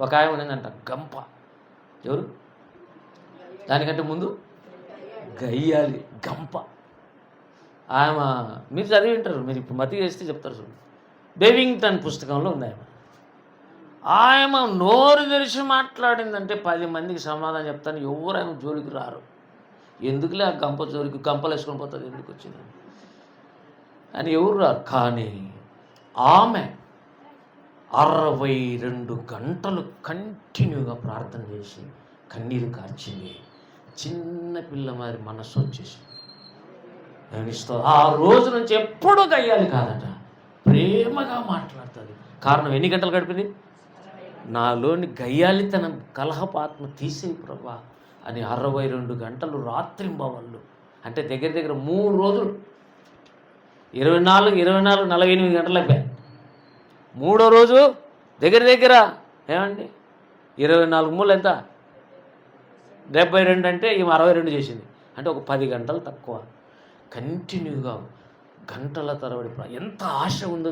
ఒక ఆయన ఉన్నదంట గంప. ఎవరు? దానికంటే ముందు గయ్యాలి గంప. ఆమె మీరు చదివి ఉంటారు మీరు ఇప్పుడు మతి చేస్తే చెప్తారు చూడండి బెవింగ్టన్ పుస్తకంలో ఉంది ఆమె. ఆయమ నోరు తెరిచి మాట్లాడిందంటే పది మందికి సమాధానం చెప్తాను ఎవరు ఆమె జోలికి రారు. ఎందుకులే ఆ గంప జోలికి గంపలు వేసుకొని పోతుంది ఎందుకు వచ్చింది అని ఎవరు రారు? కానీ ఆమె అరవై రెండు గంటలు కంటిన్యూగా ప్రార్థన చేసి కన్నీరు కార్చింది చిన్న పిల్ల మరి మనస్సు వచ్చేసి నేను ఆ రోజు నుంచి ఎప్పుడూ గయ్యాలి కాదట ప్రేమగా మాట్లాడుతుంది. కారణం ఎన్ని గంటలు గడిపింది? నాలోని గయ్యాలితనం కలహపాత్మ తీసే ప్రభా అని అరవై రెండు గంటలు రాత్రింబవళ్ళు. అంటే దగ్గర దగ్గర మూడు రోజులు. ఇరవై నాలుగు ఇరవై నాలుగు నలభై ఎనిమిది గంటలు అయిపోయాయి. మూడో రోజు దగ్గర దగ్గర ఏమండి? ఇరవై నాలుగు మూలు ఎంత? డెబ్బై రెండు అంటే ఈమె అరవై రెండు చేసింది. అంటే ఒక పది గంటలు తక్కువ. కంటిన్యూగా గంటల తరబడి ఎంత ఆశ ఉందో